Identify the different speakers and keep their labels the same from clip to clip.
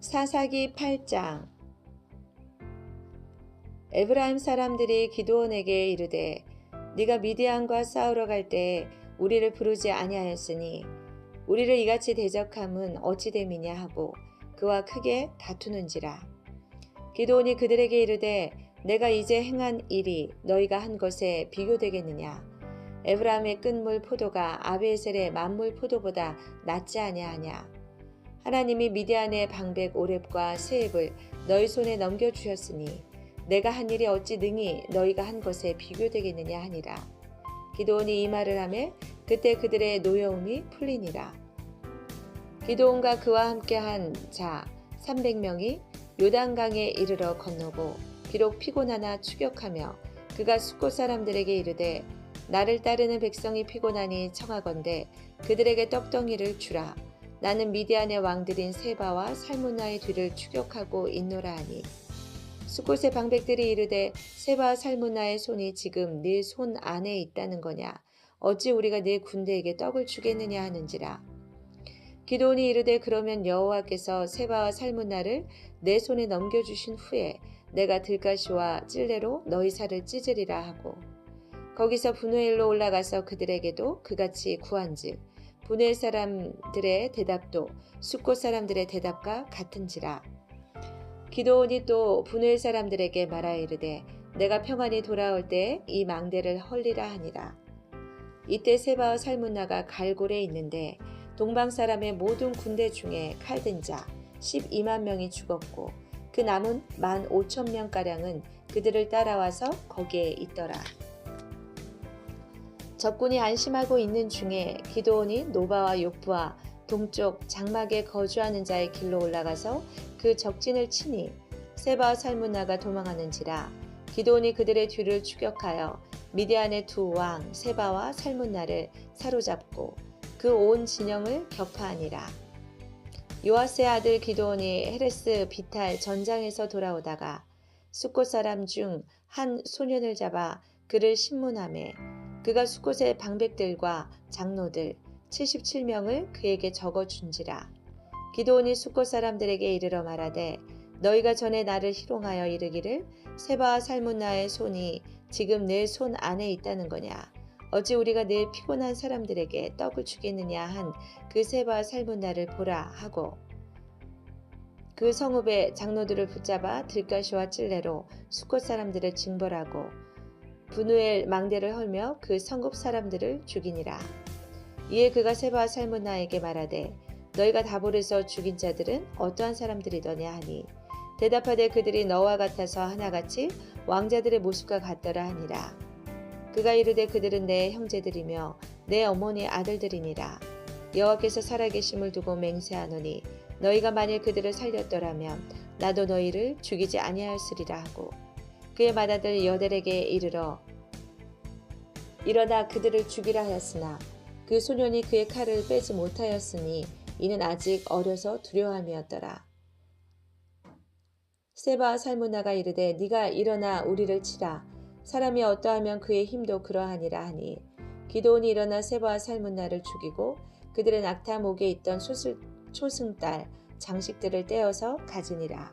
Speaker 1: 사사기 8장. 에브라임 사람들이 기도원에게 이르되 네가 미디안과 싸우러 갈 때 우리를 부르지 아니하였으니 우리를 이같이 대적함은 어찌 됨이냐 하고 그와 크게 다투는지라. 기도원이 그들에게 이르되 내가 이제 행한 일이 너희가 한 것에 비교되겠느냐? 에브라임의 끝물 포도가 아베셀의 만물 포도보다 낫지 아니하냐 하나님이 미디안의 방백 오렙과 세입을 너희 손에 넘겨 주셨으니 내가 한 일이 어찌 능히 너희가 한 것에 비교되겠느냐 하니라. 기도원이 이 말을 하매 그때 그들의 노여움이 풀리니라. 기도원과 그와 함께한 자 300명이 요단강에 이르러 건너고 비록 피곤하나 추격하며 그가 숙고 사람들에게 이르되 나를 따르는 백성이 피곤하니 청하건대 그들에게 떡덩이를 주라. 나는 미디안의 왕들인 세바와 살문나의 뒤를 추격하고 있노라 하니. 수곳의 방백들이 이르되 세바와 살문나의 손이 지금 네 손 안에 있다는 거냐? 어찌 우리가 네 군대에게 떡을 주겠느냐 하는지라. 기도온이 이르되 그러면 여호와께서 세바와 살문나를 내 손에 넘겨주신 후에 내가 들가시와 찔레로 너희 살을 찢으리라 하고. 거기서 분우엘로 올라가서 그들에게도 그같이 구한즉 분의 사람들의 대답도 숙고 사람들의 대답과 같은지라. 기도원이 또 분의 사람들에게 말하여 이르되 내가 평안히 돌아올 때 이 망대를 헐리라 하니라. 이때 세바와 살문나가 갈골에 있는데 동방 사람의 모든 군대 중에 칼든 자 12만 명이 죽었고 그 남은 1만 5천 명가량은 그들을 따라와서 거기에 있더라. 적군이 안심하고 있는 중에 기도원이 노바와 욕부와 동쪽 장막에 거주하는 자의 길로 올라가서 그 적진을 치니 세바와 살문나가 도망하는지라 기도원이 그들의 뒤를 추격하여 미디안의 두 왕 세바와 살문나를 사로잡고 그 온 진영을 격파하니라. 요아스의 아들 기도원이 헤레스 비탈 전장에서 돌아오다가 숫곳 사람 중 한 소년을 잡아 그를 신문함에 그가 수곳의 방백들과 장로들 77명을 그에게 적어 준지라. 기도원이 수꽃 사람들에게 이르러 말하되 너희가 전에 나를 희롱하여 이르기를 세바와 살문나의 손이 지금 내 손 안에 있다는 거냐. 어찌 우리가 내 피곤한 사람들에게 떡을 주겠느냐 한 그 세바와 살문나를 보라 하고 그 성읍의 장로들을 붙잡아 들가시와 찔레로 수꽃 사람들을 징벌하고 분우엘 망대를 헐며 그 성급 사람들을 죽이니라. 이에 그가 세바 살문나에게 말하되 너희가 다볼에서 죽인 자들은 어떠한 사람들이더냐 하니 대답하되 그들이 너와 같아서 하나같이 왕자들의 모습과 같더라 하니라. 그가 이르되 그들은 내 형제들이며 내 어머니 아들들이니라. 여호와께서 살아계심을 두고 맹세하노니 너희가 만일 그들을 살렸더라면 나도 너희를 죽이지 아니하였으리라 하고 그의 맏아들 여델에게 이르러 일어나 그들을 죽이라 하였으나 그 소년이 그의 칼을 빼지 못하였으니 이는 아직 어려서 두려움이었더라. 세바 살문나가 이르되 네가 일어나 우리를 치라 사람이 어떠하면 그의 힘도 그러하니라 하니 기도온이 일어나 세바와 살문나를 죽이고 그들의 낙타 목에 있던 초승, 초승달 장식들을 떼어서 가지니라.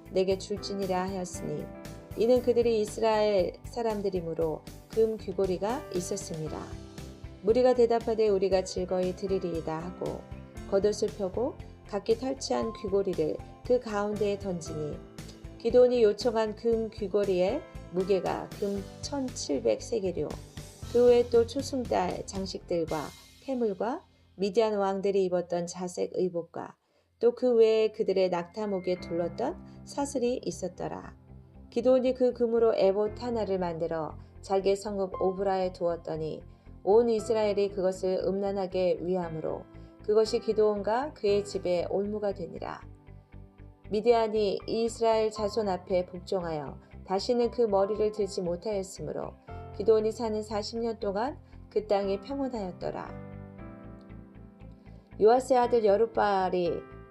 Speaker 1: 내게 줄지니라 하였으니 이는 그들이 이스라엘 사람들이므로 금 귀고리가 있었습니다. 무리가 대답하되 우리가 즐거이 드리리이다 하고 겉옷을 펴고 각기 탈취한 귀고리를 그 가운데에 던지니 기돈이 요청한 금 귀고리의 무게가 금 1700세계료 그 외에 또 초승달 장식들과 폐물과 미디안 왕들이 입었던 자색 의복과 또 그 외에 그들의 낙타목에 둘렀던 사슬이 있었더라. 기도원이 그 금으로 에봇 하나를 만들어 자기의 성읍 오브라에 두었더니 온 이스라엘이 그것을 음란하게 위함으로 그것이 기도원과 그의 집에 올무가 되니라. 미디안이 이스라엘 자손 앞에 복종하여 다시는 그 머리를 들지 못하였으므로 기도원이 사는 40년 동안 그 땅이 평온하였더라. 요아스의 아들 여룻바알이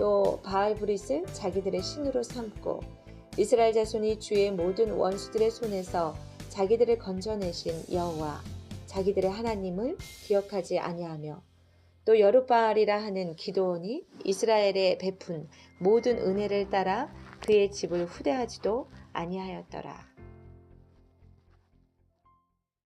Speaker 1: 또 바알 브릿을 자기들의 신으로 삼고 이스라엘 자손이 주의 모든 원수들의 손에서 자기들을 건져내신 여호와 자기들의 하나님을 기억하지 아니하며 또 여룻바알이라 하는 기도원이 이스라엘에 베푼 모든 은혜를 따라 그의 집을 후대하지도 아니하였더라.